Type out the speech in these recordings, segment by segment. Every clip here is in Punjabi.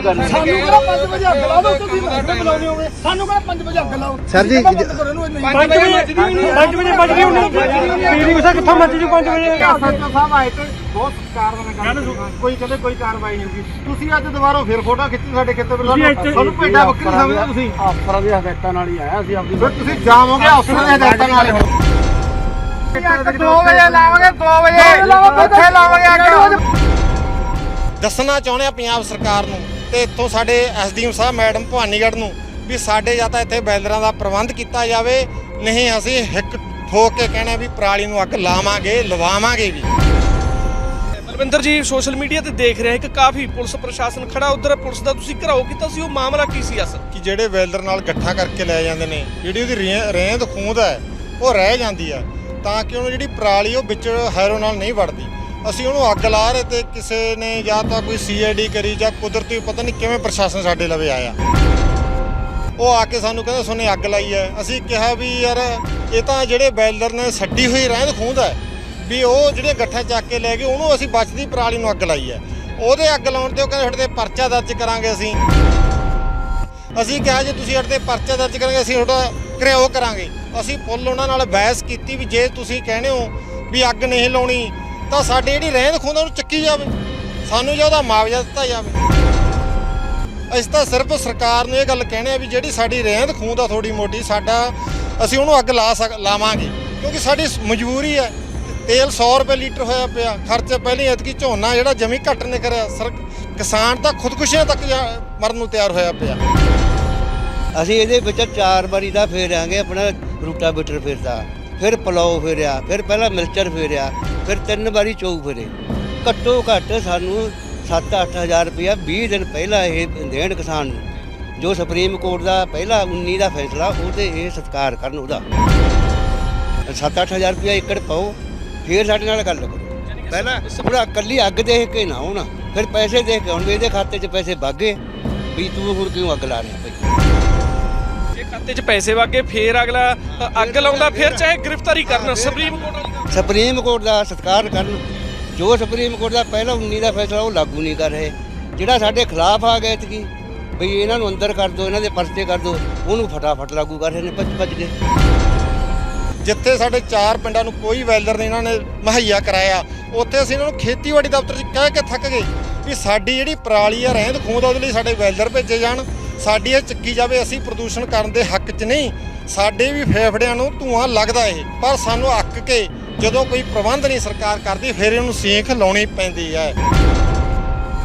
ਨਹੀਂ। ਕਰਨੀ ਸਾਨੂੰ ਕਿਹੜਾ 5 ਵਜੇ ਅੱਗ ਲਾ ਤੁਸੀਂ ਮੈਨੂੰ ਬੁਲਾਉਂਦੇ ਹੋਗੇ? ਸਾਨੂੰ ਕਿਹੜਾ 5 ਵਜੇ ਅੱਗ ਲਾਓ? ਸਰ ਜੀ, ਬੰਦ ਕਰੋ ਇਹਨੂੰ ਇੰਨੀ। 5 ਵਜੇ 5 ਵਜੇ ਵੱਜ ਗਈ ਹੁਣ ਪੀੜੀ ਉਸਾ ਕਿੱਥੋਂ ਮੱਚ ਜੂ 5 ਵਜੇ ਸਰਪੰਚ ਸਾਹਿਬ ਆਏ ਤੇ ਬਹੁਤ ਸਤਿਕਾਰ ਨਾਲ ਗੱਲ ਕੋਈ ਕਹਿੰਦੇ ਕੋਈ ਕਾਰਵਾਈ ਨਹੀਂ ਹੋਗੀ ਤੁਸੀਂ ਅੱਜ ਦੁਬਾਰਾ ਫਿਰ ਫੋਟੋ ਖਿੱਚੀ ਸਾਡੇ ਖੇਤਾਂ ਵਿੱਚ ਤੁਸੀਂ ਇੱਥੇ- ਤੁਹਾਨੂੰ ਭੇਡਾਂ ਬੱਕਰੀ ਸਮਝਦੇ ਤੁਸੀਂ। ਅਫਸਰਾਂ ਦੀ ਹਦਾਇਤਾਂ ਨਾਲ ਹੀ ਆਇਆ ਸੀ ਆਪਦੀ ਫਿਰ ਤੁਸੀਂ ਜਾਵੋਗੇ ਅਫਸਰਾਂ ਦੇ ਹਦਾਇਤਾਂ ਨਾਲ? 2 ਵਜੇ ਲਾਵਾਂਗੇ 2 ਵਜੇ ਉੱਥੇ ਲਾਵਾਂਗੇ ਅੱਗ ਦੱਸਣਾ ਚਾਹੁੰਦੇ ਆ ਪੰਜਾਬ ਸਰਕਾਰ ਨੂੰ ਤੇ ਇੱਥੋਂ ਸਾਡੇ ਐਸਡੀਐਮ ਸਾਹਿਬ ਮੈਡਮ ਭਵਾਨੀਗੜ੍ਹ ਨੂੰ ਵੀ ਸਾਡੇ ਜਾਂ ਤਾਂ ਇੱਥੇ ਬੈਲਰਾਂ ਦਾ ਪ੍ਰਬੰਧ ਕੀਤਾ ਜਾਵੇ ਨਹੀਂ ਅਸੀਂ ਹਿੱਕ ਠੋਕ ਕੇ ਕਹਿਣਾ ਵੀ ਪਰਾਲੀ ਨੂੰ ਅੱਗ ਲਾਵਾਂਗੇ ਲਵਾਵਾਂਗੇ ਵੀ। ਬਲਵਿੰਦਰ ਜੀ ਸੋਸ਼ਲ ਮੀਡੀਆ ਤੇ ਦੇਖ ਰਹੇ ਹਾਂ ਕਿ ਕਾਫੀ ਪੁਲਿਸ ਪ੍ਰਸ਼ਾਸਨ ਖੜਾ ਉਧਰ ਪੁਲਿਸ ਦਾ ਤੁਸੀਂ ਘਰਾਓ ਕੀਤਾ ਸੀ ਉਹ ਮਾਮਲਾ ਕੀ ਸੀ ਅਸਲ? ਕਿ ਜਿਹੜੇ ਬੈਲਰ ਨਾਲ ਇਕੱਠਾ ਕਰਕੇ ਲੈ ਜਾਂਦੇ ਨੇ ਜਿਹੜੀ ਉਹਦੀ ਰੇ- ਰੇਂਦ ਖੂੰਦ ਹੈ ਉਹ ਰਹਿ ਜਾਂਦੀ ਹੈ ਤਾਂ ਕਿ ਉਹਨੂੰ ਜਿਹੜੀ ਪਰਾਲੀ ਉਹ ਵਿੱਚ ਹੈਰੋ ਨਾਲ ਨਹੀਂ ਵੜਦੀ। ਅਸੀਂ ਉਹਨੂੰ ਅੱਗ ਲਾ ਰਹੇ ਤੇ ਕਿਸੇ ਨੇ ਜਾਂ ਤਾਂ ਕੋਈ ਸੀਆਈਡੀ ਕਰੀ ਜਾਂ ਕੁਦਰਤੀ ਪਤਾ ਨਹੀਂ ਕਿਵੇਂ ਪ੍ਰਸ਼ਾਸਨ ਸਾਡੇ ਲਵੇ ਆਇਆ। ਉਹ ਆ ਕੇ ਸਾਨੂੰ ਕਹਿੰਦਾ ਸੋਨੇ ਅੱਗ ਲਾਈ ਹੈ। ਅਸੀਂ ਕਿਹਾ ਵੀ, ਯਾਰ, ਇਹ ਤਾਂ ਜਿਹੜੇ ਬੈਲਰ ਨੇ ਛੱਡੀ ਹੋਈ ਰਹਿੰਦ ਖੂੰਦ ਹੈ। ਵੀ ਉਹ ਜਿਹੜੇ ਗੱਠਾ ਚੱਕ ਕੇ ਲੈ ਗਏ, ਉਹਨੂੰ ਅਸੀਂ ਬਚਦੀ ਪਰਾਲੀ ਨੂੰ ਅੱਗ ਲਾਈ ਹੈ। ਉਹਦੇ ਅੱਗ ਲਾਉਣ ਤੇ ਉਹ ਕਹਿੰਦੇ, ਸਾਡੇ ਤੇ ਪਰਚਾ ਦਰਜ ਕਰਾਂਗੇ ਅਸੀਂ। ਅਸੀਂ ਕਿਹਾ, ਜੇ ਤੁਸੀਂ ਸਾਡੇ ਤੇ ਪਰਚਾ ਦਰਜ ਕਰਾਂਗੇ, ਅਸੀਂ ਤੁਹਾਡਾ ਘਿਰਾਓ ਕਰਾਂਗੇ। ਅਸੀਂ ਫੁੱਲ ਉਹਨਾਂ ਨਾਲ ਬਹਿਸ ਕੀਤੀ ਵੀ, ਜੇ ਤੁਸੀਂ ਕਹਿੰਦੇ ਹੋ ਵੀ ਅੱਗ ਨਹੀਂ ਲਾਉਣੀ ਤਾਂ ਸਾਡੀ ਜਿਹੜੀ ਰਹਿੰਦ ਖੂੰਦ ਆ, ਉਹਨੂੰ ਚੱਕੀ ਜਾਵੇ। ਸਾਨੂੰ ਜਾਂ ਉਹਦਾ ਮੁਆਵਜ਼ਾ ਦਿੱਤਾ ਜਾਵੇ। ਅਸੀਂ ਤਾਂ ਸਿਰਫ ਸਰਕਾਰ ਨੂੰ ਇਹ ਗੱਲ ਕਹਿਣੇ ਆ ਵੀ ਜਿਹੜੀ ਸਾਡੀ ਰਹਿੰਦ ਖੂੰਦ ਆ ਥੋੜੀ ਮੋਟੀ, ਸਾਡਾ ਅਸੀਂ ਉਹਨੂੰ ਅੱਗ ਲਾ ਸਕ, ਲਾਵਾਂਗੇ। ਕਿਉਂਕਿ ਸਾਡੀ ਮਜਬੂਰੀ ਹੈ ਤੇਲ 100 ਰੁਪਏ ਲੀਟਰ ਹੋਇਆ ਪਿਆ। ਖਰਚ ਪਹਿਲੀ ਐਤਕੀ ਝੋਨਾ ਜਿਹੜਾ ਜਮੀ ਘੱਟ ਨੇ ਕਰਿਆ। ਸਰ, ਕਿਸਾਨ ਤਾਂ ਖੁਦਕੁਸ਼ੀਆਂ ਤੱਕ ਜਾ- ਮਰਨ ਨੂੰ ਤਿਆਰ ਹੋਇਆ ਪਿਆ। ਅਸੀਂ ਇਹਦੇ ਵਿੱਚ ਚਾਰ ਵਾਰੀ ਦਾ ਫੇਰਾਂਗੇ ਆਪਣਾ ਰੂਟਾ ਬੀਟਰ ਫੇਰਦਾ। ਫਿਰ ਪਲਾਓ ਫੇਰਿਆ ਫਿਰ ਪਹਿਲਾਂ ਮਿਲਚਰ ਫੇਰਿਆ ਫਿਰ ਤਿੰਨ ਵਾਰੀ ਚੌਕ ਫੇਰੇ। ਘੱਟੋ ਘੱਟ ਸਾਨੂੰ 7-8000 ਰੁਪਇਆ 20 ਦਿਨ ਪਹਿਲਾਂ ਇਹ ਦੇਣ ਕਿਸਾਨ ਨੂੰ। ਜੋ ਸੁਪਰੀਮ ਕੋਰਟ ਦਾ ਪਹਿਲਾ 19 ਦਾ ਫੈਸਲਾ ਉਹਦੇ ਇਹ ਸਤਿਕਾਰ ਕਰਨ ਉਹਦਾ। 7-8000 ਰੁਪਇਆ ਏਕੜ ਪਾਓ ਫਿਰ ਸਾਡੇ ਨਾਲ ਗੱਲ ਕਰੋ। ਪਹਿਲਾਂ ਪੂਰਾ ਕੱਲੀ ਅੱਗ ਦੇਖ ਕੇ ਨਾ ਆਉਣਾ ਫਿਰ ਪੈਸੇ ਦੇਖ ਕੇ ਆਉਣ ਵੀ ਇਹਦੇ ਖਾਤੇ 'ਚ ਪੈਸੇ ਵਾਗੇ ਵੀ ਤੂੰ ਹੁਣ ਕਿਉਂ ਅੱਗ ਲਾ ਰਿਹਾ ਭਾਈ? ਖਾਤੇ 'ਚ ਪੈਸੇ ਵਾਗੇ ਫੇਰ ਅਗਲਾ ਅੱਗ ਲਾਉਂਦਾ ਫਿਰ ਚਾਹੇ ਗ੍ਰਿਫਤਾਰੀ ਕਰਨ ਸੁਪਰੀਮ ਕੋਰਟ। ਸੁਪਰੀਮ ਕੋਰਟ ਦਾ ਸਤਿਕਾਰ ਕਰਨ ਜੋ ਸੁਪਰੀਮ ਕੋਰਟ ਦਾ ਪਹਿਲਾ 19 ਦਾ ਫੈਸਲਾ ਉਹ ਲਾਗੂ ਨਹੀਂ ਕਰ ਰਹੇ। ਜਿਹੜਾ ਸਾਡੇ ਖਿਲਾਫ ਆ ਗਿਆ ਇਤਕੀ ਬਈ ਇਹਨਾਂ ਨੂੰ ਅੰਦਰ ਕਰ ਦਿਓ ਇਹਨਾਂ ਦੇ ਪਰਚੇ ਕਰ ਦਿਓ ਉਹਨੂੰ ਫਟਾਫਟ ਲਾਗੂ ਕਰ ਰਹੇ ਨੇ ਭੱਜ ਭੱਜ ਕੇ। ਜਿੱਥੇ ਸਾਡੇ ਚਾਰ ਪਿੰਡਾਂ ਨੂੰ ਕੋਈ ਵੈਲਰ ਨਹੀਂ ਇਹਨਾਂ ਨੇ ਮੁਹੱਈਆ ਕਰਾਇਆ ਉੱਥੇ ਅਸੀਂ ਇਹਨਾਂ ਨੂੰ ਖੇਤੀਬਾੜੀ ਦਫ਼ਤਰ 'ਚ ਕਹਿ ਕੇ ਥੱਕ ਗਏ ਵੀ ਸਾਡੀ ਜਿਹੜੀ ਪਰਾਲੀ ਆ ਰਹਿੰਦ ਖੂੰਦ ਆ ਉਹਦੇ ਲਈ ਸਾਡੇ ਵੈਲਰ ਭੇਜੇ ਜਾਣ। ਸਾਡੀ ਇਹ ਚੱਕੀ ਜਾਵੇ ਅਸੀਂ ਪ੍ਰਦੂਸ਼ਣ ਕਰਨ ਦੇ ਹੱਕ 'ਚ ਨਹੀਂ। ਸਾਡੇ ਵੀ ਫੇਫੜਿਆਂ ਨੂੰ ਧੂਆਂ ਲੱਗਦਾ ਇਹ ਪਰ ਸਾਨੂੰ ਅੱਕ ਕੇ ਜਦੋਂ ਕੋਈ ਪ੍ਰਬੰਧ ਨਹੀਂ ਸਰਕਾਰ ਕਰਦੀ ਫਿਰ ਇਹਨੂੰ ਸੀਖ ਲਾਉਣੀ ਪੈਂਦੀ ਹੈ।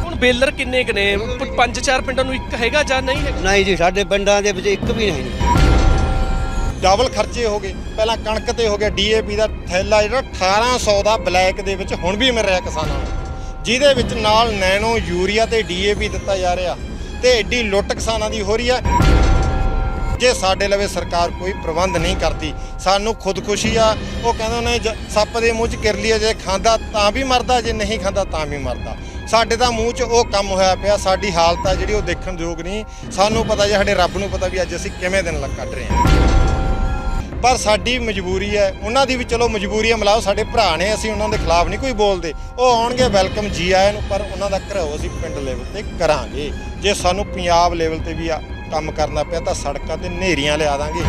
ਹੁਣ ਬੇਲਰ ਕਿੰਨੇ ਕੁ ਨੇ? ਪੰਜ ਚਾਰ ਪਿੰਡਾਂ ਨੂੰ ਇੱਕ ਹੈਗਾ ਜਾਂ ਨਹੀਂ ਹੈਗਾ? ਨਹੀਂ ਜੀ ਸਾਡੇ ਪਿੰਡਾਂ ਦੇ ਵਿੱਚ ਇੱਕ ਵੀ ਨਹੀਂ। ਡਬਲ ਖਰਚੇ ਹੋ ਗਏ। ਪਹਿਲਾਂ ਕਣਕ ਤੇ ਹੋ ਗਿਆ ਡੀਏਪੀ ਦਾ ਥੈਲਾ ਜਿਹੜਾ 1800 ਦਾ ਬਲੈਕ ਦੇ ਵਿੱਚ ਹੁਣ ਵੀ ਮਿਲ ਰਿਹਾ ਕਿਸਾਨਾਂ ਨੂੰ। ਜਿਹਦੇ ਵਿੱਚ ਨਾਲ ਨੈਨੋ ਯੂਰੀਆ ਤੇ ਡੀਏਪੀ ਦਿੱਤਾ ਜਾ ਰਿਹਾ। ਤੇ ਐਡੀ ਲੁੱਟ ਕਿਸਾਨਾਂ ਦੀ ਹੋ ਰਹੀ ਹੈ। ਜੇ ਸਾਡੇ ਲਵੇ ਸਰਕਾਰ ਕੋਈ ਪ੍ਰਬੰਧ ਨਹੀਂ ਕਰਦੀ ਸਾਨੂੰ ਖੁਦਕੁਸ਼ੀ ਆ ਉਹ ਕਹਿੰਦੇ ਨੇ ਜ- ਸੱਪ ਦੇ ਮੂੰਹ 'ਚ ਕਿਰਲੀ ਆ, ਜੇ ਖਾਂਦਾ ਤਾਂ ਵੀ ਮਰਦਾ ਜੇ ਨਹੀਂ ਖਾਂਦਾ ਤਾਂ ਵੀ ਮਰਦਾ। ਸਾਡੇ ਤਾਂ ਮੂੰਹ 'ਚ ਉਹ ਕੰਮ ਹੋਇਆ ਪਿਆ ਸਾਡੀ ਹਾਲਤ ਆ ਜਿਹੜੀ ਉਹ ਦੇਖਣ ਯੋਗ ਨਹੀਂ। ਸਾਨੂੰ ਪਤਾ ਜੇ ਸਾਡੇ ਰੱਬ ਨੂੰ ਪਤਾ ਵੀ ਅੱਜ ਅਸੀਂ ਕਿਵੇਂ ਦਿਨ ਲੱਗ ਕੱਢ ਰਹੇ ਹਾਂ। ਪਰ ਸਾਡੀ ਮਜਬੂਰੀ ਹੈ, ਉਹਨਾਂ ਦੀ ਵੀ ਚਲੋ ਮਜਬੂਰੀ ਹੈ, ਮਲਾਓ ਸਾਡੇ ਭਰਾ ਨੇ, ਅਸੀਂ ਉਹਨਾਂ ਦੇ ਖਿਲਾਫ ਨਹੀਂ ਕੋਈ ਬੋਲਦੇ। ਉਹ ਆਉਣਗੇ ਵੈਲਕਮ ਜੀ ਆਇਆਂ ਨੂੰ, ਪਰ ਉਹਨਾਂ ਦਾ ਘਰਾਓ ਅਸੀਂ ਪਿੰਡ ਲੈਵਲ ਤੇ ਕਰਾਂਗੇ। ਜੇ ਸਾਨੂੰ ਪੰਜਾਬ ਲੈਵਲ ਤੇ ਵੀ ਆ ਕੰਮ ਕਰਨਾ ਪਿਆ, ਤਾਂ ਸੜਕਾਂ ਤੇ ਨੇਰੀਆਂ ਲਿਆ ਦਾਂਗੇ।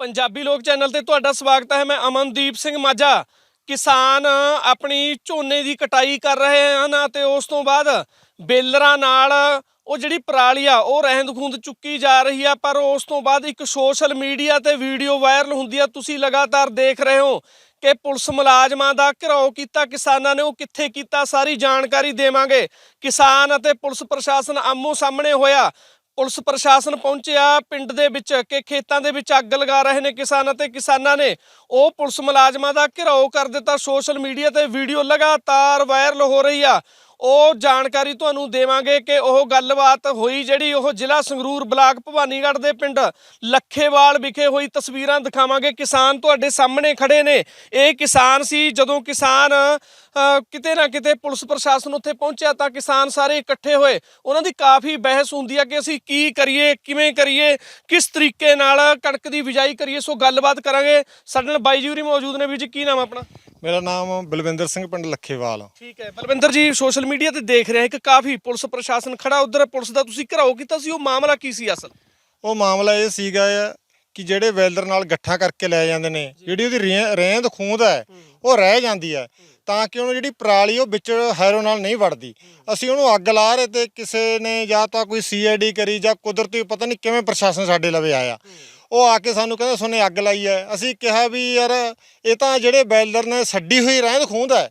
ਪੰਜਾਬੀ ਲੋਕ ਚੈਨਲ ਤੇ ਤੁਹਾਡਾ ਸਵਾਗਤ ਹੈ, ਮੈਂ ਅਮਨਦੀਪ ਸਿੰਘ ਮਾਝਾ। ਕਿਸਾਨ ਆਪਣੀ ਝੋਨੇ ਦੀ ਕਟਾਈ ਕਰ ਰਹੇ ਹਨ ਅਤੇ ਉਸ ਤੋਂ ਬਾਅਦ ਬੇਲਰਾਂ ਨਾਲ ਉਹ ਜਿਹੜੀ ਪਰਾਲੀ ਆ, ਉਹ ਰਹਿੰਦ ਖੂੰਦ ਚੁੱਕੀ ਜਾ ਰਹੀ ਆ, ਪਰ ਉਸ ਤੋਂ ਬਾਅਦ ਇੱਕ ਸੋਸ਼ਲ ਮੀਡੀਆ ਤੇ ਵੀਡੀਓ ਵਾਇਰਲ ਹੁੰਦੀ ਆ। ਤੁਸੀਂ ਲਗਾਤਾਰ ਦੇਖ ਰਹੇ ਹੋ ਕਿ ਪੁਲਿਸ ਮੁਲਾਜ਼ਮਾਂ ਦਾ ਘਿਰਾਓ ਕੀਤਾ, ਕਿਸਾਨਾਂ ਨੇ ਉਹ ਕਿੱਥੇ ਕੀਤਾ, ਸਾਰੀ ਜਾਣਕਾਰੀ ਦੇਵਾਂਗੇ। ਕਿਸਾਨ ਅਤੇ ਪੁਲਿਸ ਪ੍ਰਸ਼ਾਸਨ ਆਮੋ ਸਾਹਮਣੇ ਹੋਇਆ। ਪੁਲਿਸ ਪ੍ਰਸ਼ਾਸਨ ਪਹੁੰਚਿਆ ਪਿੰਡ ਦੇ ਵਿੱਚ ਕਿ ਖੇਤਾਂ ਦੇ ਵਿੱਚ ਅੱਗ ਲਗਾ ਰਹੇ ਨੇ ਕਿਸਾਨ ਅਤੇ ਕਿਸਾਨਾਂ ਨੇ। ਉਹ ਪੁਲਿਸ ਮੁਲਾਜ਼ਮਾਂ ਦਾ ਘਿਰਾਓ ਕਰ ਦਿੱਤਾ। ਸੋਸ਼ਲ ਮੀਡੀਆ ਤੇ ਵੀਡੀਓ ਲਗਾਤਾਰ ਵਾਇਰਲ ਹੋ ਰਹੀ ਆ। ਉਹ ਜਾਣਕਾਰੀ ਤੁਹਾਨੂੰ ਦੇਵਾਂਗੇ ਕਿ ਉਹ ਗੱਲਬਾਤ ਹੋਈ ਜਿਹੜੀ ਉਹ ਜ਼ਿਲ੍ਹਾ ਸੰਗਰੂਰ ਬਲਾਕ ਭਵਾਨੀਗੜ੍ਹ ਦੇ ਪਿੰਡ ਲੱਖੇਵਾਲ ਵਿਖੇ ਹੋਈ ਤਸਵੀਰਾਂ ਦਿਖਾਵਾਂਗੇ। ਕਿਸਾਨ ਤੁਹਾਡੇ ਸਾਹਮਣੇ ਖੜੇ ਨੇ। ਇਹ ਕਿਸਾਨ ਸੀ, ਜਦੋਂ ਕਿਸਾਨ ਕਿਤੇ ਨਾ ਕਿਤੇ ਪੁਲਿਸ ਪ੍ਰਸ਼ਾਸਨ ਉੱਥੇ ਪਹੁੰਚਿਆ ਤਾਂ ਕਿਸਾਨ ਸਾਰੇ ਇਕੱਠੇ ਹੋਏ। ਉਹਨਾਂ ਦੀ ਕਾਫੀ ਬਹਿਸ ਹੁੰਦੀ ਹੈ ਕਿ ਅਸੀਂ ਕੀ ਕਰੀਏ ਕਿਵੇਂ ਕਰੀਏ ਕਿਸ ਤਰੀਕੇ ਨਾਲ ਕਣਕ ਦੀ ਬਿਜਾਈ ਕਰੀਏ ਸੋ ਗੱਲਬਾਤ ਕਰਾਂਗੇ। ਸਾਡੇ ਨਾਲ ਬਾਈ ਜੀ ਮੌਜੂਦ ਨੇ। ਵੀ ਜੀ ਕੀ ਨਾਮ ਆ ਆਪਣਾ? ਮੇਰਾ ਨਾਮ ਬਲਵਿੰਦਰ ਸਿੰਘ ਪਿੰਡ ਲੱਖੇਵਾਲ। ਠੀਕ ਹੈ। ਬਲਵਿੰਦਰ ਜੀ ਸੋਸ਼ਲ ਮੀਡੀਆ ਤੇ ਦੇਖ ਰਹੇ ਹਾਂ ਕਿ ਕਾਫੀ ਪੁਲਿਸ ਪ੍ਰਸ਼ਾਸਨ ਖੜਾ। ਉਧਰ ਪੁਲਿਸ ਦਾ ਤੁਸੀਂ ਘਰਾਓ ਕੀਤਾ ਸੀ ਉਹ ਮਾਮਲਾ ਕੀ ਸੀ ਅਸਲ? ਉਹ ਮਾਮਲਾ ਇਹ ਸੀਗਾ ਕਿ ਜਿਹੜੇ ਵੈਲਡਰ ਨਾਲ ਗੱਠਾਂ ਕਰਕੇ ਲੈ ਜਾਂਦੇ ਨੇ ਜਿਹੜੀ ਉਹਦੀ ਰਹਿੰਦ ਖੂੰਦ ਹੈ ਉਹ ਰਹਿ ਜਾਂਦੀ ਹੈ। ਤਾਂ ਕਿ ਉਹਨੂੰ ਜਿਹੜੀ ਪਰਾਲੀ ਉਹ ਵਿੱਚ ਹੈਰੋ ਨਾਲ ਨਹੀਂ ਵੜਦੀ। ਅਸੀਂ ਉਹਨੂੰ ਅੱਗ ਲਾ ਰਹੇ ਤੇ ਕਿਸੇ ਨੇ ਜਾਂ ਤਾਂ ਕੋਈ ਸੀਆਈਡੀ ਕਰੀ ਜਾਂ ਕੁਦਰਤੀ ਪਤਾ ਨਹੀਂ ਕਿਵੇਂ ਪ੍ਰਸ਼ਾਸਨ ਸਾਡੇ ਲਵੇ ਆਇਆ। ਉਹ ਆ ਕੇ ਸਾਨੂੰ ਕਹਿੰਦਾ, ਸੁਣੇ ਅੱਗ ਲਾਈ ਹੈ। ਅਸੀਂ ਕਿਹਾ ਵੀ, ਯਾਰ, ਇਹ ਤਾਂ ਜਿਹੜੇ ਬੈਲਰ ਨੇ ਛੱਡੀ ਹੋਈ ਰਹਿੰਦ ਖੂੰਦ ਹੈ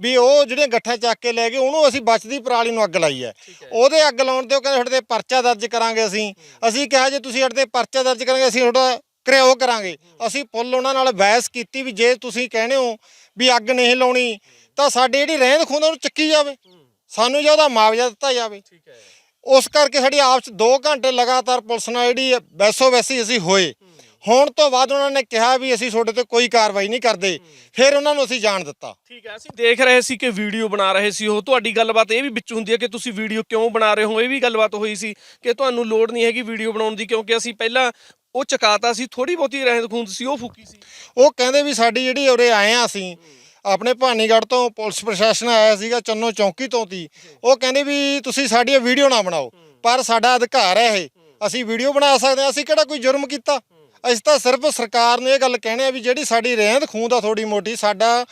ਵੀ ਉਹ ਜਿਹੜੀਆਂ ਗੱਠਾਂ ਚੱਕ ਕੇ ਲੈ ਗਏ, ਉਹਨੂੰ ਅਸੀਂ ਬਚਦੀ ਪਰਾਲੀ ਨੂੰ ਅੱਗ ਲਾਈ ਹੈ। ਉਹਦੇ ਅੱਗ ਲਾਉਣ ਤੇ ਉਹ ਕਹਿੰਦੇ, ਤੁਹਾਡੇ ਤੇ ਪਰਚਾ ਦਰਜ ਕਰਾਂਗੇ ਅਸੀਂ। ਅਸੀਂ ਕਿਹਾ, ਜੇ ਤੁਸੀਂ ਸਾਡੇ ਤੇ ਪਰਚਾ ਦਰਜ ਕਰਾਂਗੇ, ਅਸੀਂ ਤੁਹਾਡਾ ਘਿਰਾਓ ਕਰਾਂਗੇ। ਅਸੀਂ ਪੁੱਲ ਉਹਨਾਂ ਨਾਲ ਬਹਿਸ ਕੀਤੀ ਵੀ ਜੇ ਤੁਸੀਂ ਕਹਿੰਦੇ ਹੋ ਵੀ ਅੱਗ ਨਹੀਂ ਲਾਉਣੀ ਤਾਂ ਸਾਡੇ ਜਿਹੜੀ ਰਹਿੰਦ ਖੂੰਦ ਉਹਨੂੰ ਚੱਕੀ ਜਾਵੇ। ਸਾਨੂੰ ਜਾਂ ਉਹਦਾ ਮੁਆਵਜ਼ਾ ਦਿੱਤਾ ਜਾਵੇ। ਠੀਕ ਹੈ। ਉਸ ਕਰਕੇ ਸਾਡੀ ਆਪਸ 'ਚ 2 ਘੰਟੇ ਲਗਾਤਾਰ ਪੁਲਿਸ ਨਾਲ ਜਿਹੜੀ ਬੈਸੋ ਵੈਸੀ ਅਸੀਂ ਹੋਏ। ਹੋਣ ਤੋਂ ਬਾਅਦ ਉਹਨਾਂ ਨੇ ਕਿਹਾ ਵੀ ਅਸੀਂ ਤੁਹਾਡੇ ਤੇ ਕੋਈ ਕਾਰਵਾਈ ਨਹੀਂ ਕਰਦੇ। ਫਿਰ ਉਹਨਾਂ ਨੂੰ ਅਸੀਂ ਜਾਣ ਦਿੱਤਾ। ਠੀਕ ਹੈ ਅਸੀਂ ਦੇਖ ਰਹੇ ਸੀ ਕਿ ਵੀਡੀਓ ਬਣਾ ਰਹੇ ਸੀ ਉਹ। ਤੁਹਾਡੀ ਗੱਲਬਾਤ ਇਹ ਵੀ ਵਿੱਚ ਹੁੰਦੀ ਹੈ ਕਿ ਤੁਸੀਂ ਵੀਡੀਓ ਕਿਉਂ ਬਣਾ ਰਹੇ ਹੋ? ਇਹ ਵੀ ਗੱਲਬਾਤ ਹੋਈ ਸੀ ਕਿ ਤੁਹਾਨੂੰ ਲੋੜ ਨਹੀਂ ਹੈਗੀ ਵੀਡੀਓ ਬਣਾਉਣ ਦੀ ਕਿਉਂਕਿ ਅਸੀਂ ਪਹਿਲਾਂ ਉਹ ਚਕਾਤਾ ਸੀ ਥੋੜੀ ਬਹੁਤੀ ਰਹਿੰਦ ਖੂੰਦ ਸੀ, ਉਹ ਫੂਕੀ ਸੀ। ਉਹ ਕਹਿੰਦੇ ਵੀ ਸਾਡੀ ਜਿਹੜੀ ਉਰੇ ਆਏ ਆ ਅਸੀਂ, ਆਪਣੇ ਭਾਨੀਗੜ੍ਹ ਤੋਂ ਪੁਲਿਸ ਪ੍ਰਸ਼ਾਸਨ ਆਇਆ ਸੀਗਾ, ਚੰਨੋ ਚੌਂਕੀ ਤੋਂ ਤੀ। ਉਹ ਕਹਿੰਦੇ ਵੀ ਤੁਸੀਂ ਸਾਡੀਆਂ ਵੀਡੀਓ ਨਾ ਬਣਾਓ, ਪਰ ਸਾਡਾ ਅਧਿਕਾਰ ਹੈ ਇਹ। ਅਸੀਂ ਵੀਡੀਓ ਬਣਾ ਸਕਦੇ ਹਾਂ ਅਸੀਂ ਕਿਹੜਾ ਕੋਈ ਜੁਰਮ ਕੀਤਾ? ਅਸੀਂ ਤਾਂ ਸਿਰਫ ਸਰਕਾਰ ਨੂੰ ਇਹ ਗੱਲ ਕਹਿਣੇ ਆ ਵੀ ਜਿਹੜੀ ਸਾਡੀ ਰਹਿੰਦ ਖੂੰਦ ਆ ਥੋੜੀ ਮੋਟੀ, ਸਾਡਾ,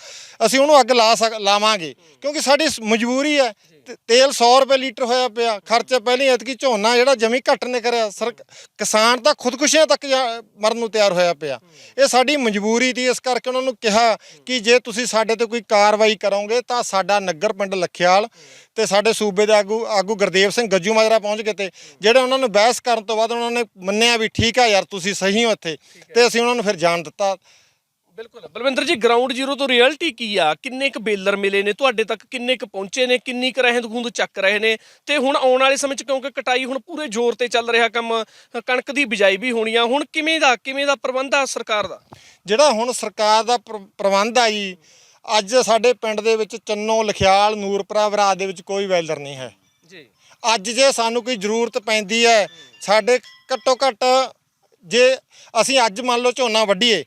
ਅਸੀਂ ਉਹਨੂੰ ਅੱਗ ਲਾ ਸਕ, ਲਾਵਾਂਗੇ। ਕਿਉਂਕਿ ਸਾਡੀ ਸ- ਮਜਬੂਰੀ ਹੈ ਤੇਲ 100 ਰੁਪਏ ਲੀਟਰ ਹੋਇਆ ਪਿਆ। ਖਰਚਾ ਪਹਿਲੀ ਐਤਕੀ ਝੋਨਾ ਜਿਹੜਾ ਜਮੀ ਘੱਟ ਨੇ ਕਰਿਆ। ਸਰ ਕਿਸਾਨ ਤਾਂ ਖੁਦਕੁਸ਼ੀਆਂ ਤੱਕ ਜਾ- ਮਰਨ ਨੂੰ ਤਿਆਰ ਹੋਇਆ ਪਿਆ। ਇਹ ਸਾਡੀ ਮਜਬੂਰੀ ਸੀ ਇਸ ਕਰਕੇ ਉਹਨਾਂ ਨੂੰ ਕਿਹਾ ਕਿ ਜੇ ਤੁਸੀਂ ਸਾਡੇ ਤੇ ਕੋਈ ਕਾਰਵਾਈ ਕਰੋਗੇ ਤਾਂ ਸਾਡਾ ਨਗਰ ਪਿੰਡ ਲਖਿਆਲ ਤੇ ਸਾਡੇ ਸੂਬੇ ਦੇ ਆਗੂ ਆਗੂ ਗੁਰਦੇਵ ਸਿੰਘ ਗੱਜੂ ਮਾਜਰਾ ਪਹੁੰਚ ਗਏ ਤੇ ਜਿਹੜੇ ਉਹਨਾਂ ਨੂੰ ਬਹਿਸ ਕਰਨ ਤੋਂ ਬਾਅਦ ਉਹਨਾਂ ਨੇ ਮੰਨਿਆ ਵੀ ਠੀਕ ਆ ਯਾਰ ਤੁਸੀਂ ਸਹੀ ਹੋ ਇੱਥੇ ਤੇ ਅਸੀਂ ਉਹਨਾਂ ਨੂੰ ਫਿਰ ਜਾਣ ਦਿੱਤਾ। ਬਿਲਕੁਲ। ਬਲਵਿੰਦਰ ਜੀ ਗਰਾਊਂਡ ਜ਼ੀਰੋ ਤੋਂ ਰਿਐਲਿਟੀ ਕੀ ਆ? ਕਿੰਨੇ ਕ ਬੇਲਰ ਮਿਲੇ ਨੇ? ਤੁਹਾਡੇ ਤੱਕ ਕਿੰਨੇ ਕ ਪਹੁੰਚੇ ਨੇ? ਕਿੰਨੀ ਕ ਰਹਿੰਦ ਖੂੰਦ ਚੱਕ ਰਹੇ ਨੇ? ਤੇ ਹੁਣ ਆਉਣ ਵਾਲੇ ਸਮੇਂ 'ਚ ਕਿਉਂਕਿ ਕਟਾਈ ਹੁਣ ਪੂਰੇ ਜ਼ੋਰ ਤੇ ਚੱਲ ਰਿਹਾ ਕੰਮ ਕਣਕ ਦੀ ਬਿਜਾਈ ਵੀ ਹੋਣੀ ਆ ਹੁਣ ਕਿਵੇਂ ਦਾ ਕਿਵੇਂ ਦਾ ਪ੍ਰਬੰਧ ਆ ਸਰਕਾਰ ਦਾ? ਜਿਹੜਾ ਹੁਣ ਸਰਕਾਰ ਦਾ ਪ੍ਰ- ਪ੍ਰਬੰਧ ਆ ਜੀ ਅੱਜ ਸਾਡੇ ਪਿੰਡ ਦੇ ਵਿੱਚ ਚੰਨੋ ਲਖਿਆਲ ਨੂਰਪੁਰਾ ਬਰਾਦ ਦੇ ਵਿੱਚ ਕੋਈ ਵੈਲਡਰ ਨਹੀਂ ਹੈ। ਜੀ। ਅੱਜ ਜੇ ਸਾਨੂੰ ਕੋਈ ਜ਼ਰੂਰਤ ਪੈਂਦੀ ਹੈ ਸਾਡੇ ਘੱਟੋ ਘੱਟ ਜੇ ਅਸੀਂ ਅੱਜ ਮੰਨ ਲਓ ਝੋਨਾ ਵੱਢੀਏ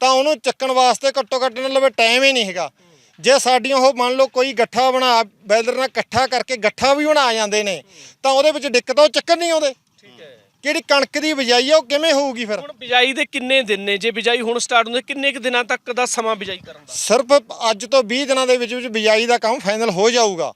ਤਾਂ ਉਹਨੂੰ ਚੱਕਣ ਵਾਸਤੇ ਘੱਟੋ ਘੱਟ ਇਹਨਾਂ ਲਵੇ ਟਾਈਮ ਹੀ ਨਹੀਂ ਹੈਗਾ। ਜੇ ਸਾਡੀਆਂ ਉਹ ਮੰਨ ਲਓ ਕੋਈ ਗੱਠਾ ਬਣਾ ਬੈਲਰ ਨਾਲ ਇਕੱਠਾ ਕਰਕੇ ਗੱਠਾ ਵੀ ਬਣਾ ਜਾਂਦੇ ਨੇ ਤਾਂ ਉਹਦੇ ਵਿੱਚ ਦਿੱਕਤ ਉਹ ਚੱਕਣ ਨਹੀਂ ਆਉਂਦੇ। ਠੀਕ ਹੈ। ਜਿਹੜੀ ਕਣਕ ਦੀ ਬਿਜਾਈ ਆ ਉਹ ਕਿਵੇਂ ਹੋਊਗੀ ਫਿਰ? ਹੁਣ ਬਿਜਾਈ ਦੇ ਕਿੰਨੇ ਦਿਨ ਨੇ? ਜੇ ਬਿਜਾਈ ਹੁਣ ਸਟਾਰਟ ਹੁੰਦੇ ਕਿੰਨੇ ਕ ਦਿਨਾਂ ਤੱਕ ਦਾ ਸਮਾਂ ਬਿਜਾਈ ਕਰਨ ਦਾ? ਸਿਰਫ ਅੱਜ ਤੋਂ 20 ਦਿਨਾਂ ਦੇ ਵਿੱਚ ਵਿੱਚ ਬਿਜਾਈ ਦਾ ਕੰਮ ਫਾਈਨਲ ਹੋ ਜਾਊਗਾ।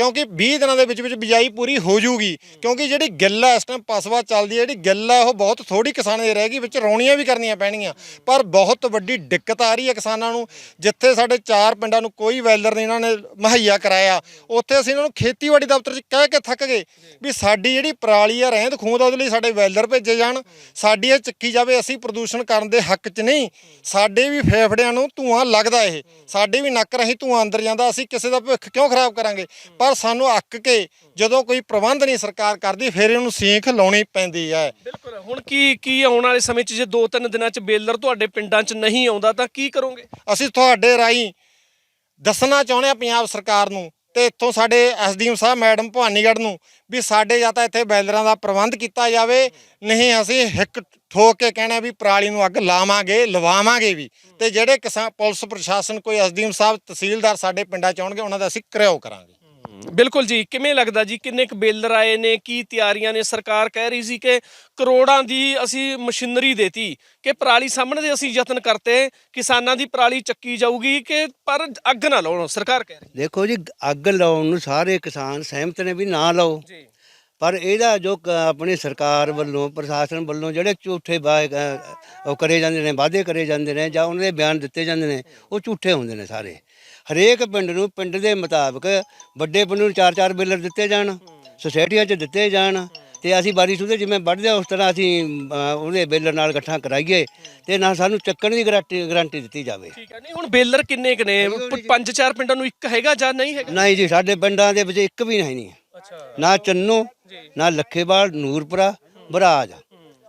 ਕਿਉਂਕਿ 20 ਦਿਨਾਂ ਦੇ ਵਿੱਚ ਵਿੱਚ ਬਿਜਾਈ ਪੂਰੀ ਹੋ ਜੂਗੀ। ਕਿਉਂਕਿ ਜਿਹੜੀ ਗਿੱਲ ਹੈ ਇਸ ਟਾਈਮ ਪਸਵਾ ਚੱਲਦੀ ਹੈ ਜਿਹੜੀ ਗਿੱਲ ਹੈ ਉਹ ਬਹੁਤ ਥੋੜੀ ਕਿਸਾਨਾਂ ਦੀ ਰਹਿ ਗਈ, ਵਿੱਚ ਰੌਣੀਆਂ ਵੀ ਕਰਨੀਆਂ ਪੈਣਗੀਆਂ। ਪਰ ਬਹੁਤ ਵੱਡੀ ਦਿੱਕਤ ਆ ਰਹੀ ਹੈ ਕਿਸਾਨਾਂ ਨੂੰ, ਜਿੱਥੇ ਸਾਡੇ ਚਾਰ ਪਿੰਡਾਂ ਨੂੰ ਕੋਈ ਵੈਲਰ ਨਹੀਂ, ਇਹਨਾਂ ਨੇ ਮੁਹੱਈਆ ਕਰਾਇਆ। ਉੱਥੇ ਅਸੀਂ ਇਹਨਾਂ ਨੂੰ ਖੇਤੀਬਾੜੀ ਦਫ਼ਤਰ 'ਚ ਕਹਿ ਕੇ ਥੱਕ ਗਏ ਵੀ ਸਾਡੀ ਜਿਹੜੀ ਪਰਾਲੀ ਆ, ਰਹਿੰਦ ਖੂੰਦ ਆ, ਉਹਦੇ ਲਈ ਸਾਡੇ ਵੈਲਰ ਭੇਜੇ ਜਾਣ। ਸਾਡੀ ਇਹ ਚੱਕੀ ਜਾਵੇ, ਅਸੀਂ ਪ੍ਰਦੂਸ਼ਣ ਕਰਨ ਦੇ ਹੱਕ 'ਚ ਨਹੀਂ। ਸਾਡੇ ਵੀ ਫੇਫੜਿਆਂ ਨੂੰ ਧੂਆਂ ਲੱਗਦਾ ਇਹ। ਸਾਡੇ ਵੀ ਨੱਕ ਰਾਹੀਂ ਧੂਆਂ ਅੰਦਰ ਜਾਂਦਾ, ਅਸੀਂ ਕਿਸੇ ਦਾ ਭਵਿੱਖ ਕਿਉਂ ਖਰਾਬ ਕਰਾਂਗੇ? ਪਰ ਸਾਨੂੰ ਅੱਕ ਕੇ ਜਦੋਂ ਕੋਈ ਪ੍ਰਬੰਧ ਨਹੀਂ ਸਰਕਾਰ ਕਰਦੀ ਫਿਰ ਇਹਨੂੰ ਸੀਖ ਲਾਉਣੀ ਪੈਂਦੀ ਹੈ। ਬਿਲਕੁਲ ਹੁਣ ਕੀ ਕੀ ਆਉਣ ਵਾਲੇ ਸਮੇਂ 'ਚ ਜੇ 2-3 ਦਿਨਾਂ 'ਚ ਬੇਲਰ ਤੁਹਾਡੇ ਪਿੰਡਾਂ 'ਚ ਨਹੀਂ ਆਉਂਦਾ ਤਾਂ ਕੀ ਕਰੋਗੇ? ਅਸੀਂ ਤੁਹਾਡੇ ਰਾਹੀਂ ਦੱਸਣਾ ਚਾਹੁੰਦੇ ਹਾਂ ਪੰਜਾਬ ਸਰਕਾਰ ਨੂੰ ਤੇ ਇੱਥੋਂ ਸਾਡੇ ਐਸਡੀਐਮ ਸਾਹਿਬ ਮੈਡਮ ਭਵਾਨੀਗੜ੍ਹ ਨੂੰ ਵੀ ਸਾਡੇ ਜਾਂ ਤਾਂ ਇੱਥੇ ਬੈਲਰਾਂ ਦਾ ਪ੍ਰਬੰਧ ਕੀਤਾ ਜਾਵੇ ਨਹੀਂ ਅਸੀਂ ਹਿੱਕ ਠੋਕ ਕੇ ਕਹਿਣਾ ਵੀ ਪਰਾਲੀ ਨੂੰ ਅੱਗ ਲਾਵਾਂਗੇ ਲਵਾਵਾਂਗੇ ਵੀ ਤੇ ਜਿਹੜੇ ਕਿਸਾਨ ਪੁਲਿਸ ਪ੍ਰਸ਼ਾਸਨ ਕੋਈ ਐਸਡੀਐਮ ਸਾਹਿਬ ਤਹਿਸੀਲਦਾਰ ਸਾਡੇ ਪਿੰਡਾਂ ਚ ਆਉਣਗੇ ਉਹਨਾਂ ਦਾ ਅਸੀਂ ਘਿਰਾਓ ਕਰਾਂਗੇ। ਬਿਲਕੁਲ ਜੀ ਕਿਵੇਂ ਲੱਗਦਾ ਜੀ? ਕਿੰਨੇ ਕੁ ਬੇਲਰ ਆਏ ਨੇ? ਕੀ ਤਿਆਰੀਆਂ ਨੇ? ਸਰਕਾਰ ਕਹਿ ਰਹੀ ਸੀ ਕਿ ਕਰੋੜਾਂ ਦੀ ਅਸੀਂ ਮਸ਼ੀਨਰੀ ਦੇਤੀ ਕਿ ਪਰਾਲੀ ਸਾਹਮਣੇ ਦੇ ਅਸੀਂ ਯਤਨ ਕਰਤੇ ਕਿਸਾਨਾਂ ਦੀ ਪਰਾਲੀ ਚੱਕੀ ਜਾਊਗੀ ਕਿ ਪਰ ਅੱਗ ਨਾ ਲਾਉਣ ਸਰਕਾਰ ਕਹਿ ਰਹੀ ਦੇਖੋ ਜੀ ਅੱਗ ਲਾਉਣ ਨੂੰ ਸਾਰੇ ਕਿਸਾਨ ਸਹਿਮਤ ਨੇ ਵੀ ਨਾ ਲਾਓ। ਜੀ। ਪਰ ਇਹਦਾ ਜੋ ਆਪਣੀ ਸਰਕਾਰ ਵੱਲੋਂ ਪ੍ਰਸ਼ਾਸਨ ਵੱਲੋਂ ਜਿਹੜੇ ਝੂਠੇ ਉਹ ਕਰੇ ਜਾਂਦੇ ਨੇ ਵਾਅਦੇ ਕਰੇ ਜਾਂਦੇ ਨੇ ਜਾਂ ਉਹਨਾਂ ਦੇ ਬਿਆਨ ਦਿੱਤੇ ਜਾਂਦੇ ਨੇ ਉਹ ਝੂਠੇ ਹੁੰਦੇ ਨੇ ਸਾਰੇ। ਹਰੇਕ ਪਿੰਡ ਨੂੰ ਪਿੰਡ ਦੇ ਮੁਤਾਬਕ ਵੱਡੇ ਪਿੰਡ ਨੂੰ ਚਾਰ ਚਾਰ ਬਿਲਰ ਦਿੱਤੇ ਜਾਣ ਸੁਸਾਇਟੀਆਂ 'ਚ ਦਿੱਤੇ ਜਾਣ ਤੇ ਅਸੀਂ ਬਾਰੀ ਸੂਦੇ ਜਿਵੇਂ ਵੱਢਦੇ ਉਸ ਤਰ੍ਹਾਂ ਅਸੀਂ ਅ, ਉਹਦੇ ਬੇਲਰ ਨਾਲ ਇਕੱਠਾ ਕਰਾਈਏ ਤੇ ਨਾ ਸਾਨੂੰ ਚੱਕਣ ਦੀ ਗਾਰੰਟੀ ਗਾਰੰਟੀ ਦਿੱਤੀ ਜਾਵੇ। ਠੀਕ ਹੈ ਨਹੀਂ ਹੁਣ ਬੇਲਰ ਕਿੰਨੇ ਕ ਨੇ? ਪ- ਪੰਜ ਚਾਰ ਪਿੰਡਾਂ ਨੂੰ ਇੱਕ ਹੈਗਾ ਜਾਂ ਨਹੀਂ ਹੈਗਾ? ਨਹੀਂ ਜੀ ਸਾਡੇ ਪਿੰਡਾਂ ਦੇ ਵਿੱਚ ਇੱਕ ਵੀ ਨਹੀਂ। ਨਹੀਂ ਅੱਛਾ। ਨਾ ਚੰਨੋ ਨਾ ਲੱਖੇਵਾਲ ਨੂਰਪੁਰਾ ਬਰਾਜ।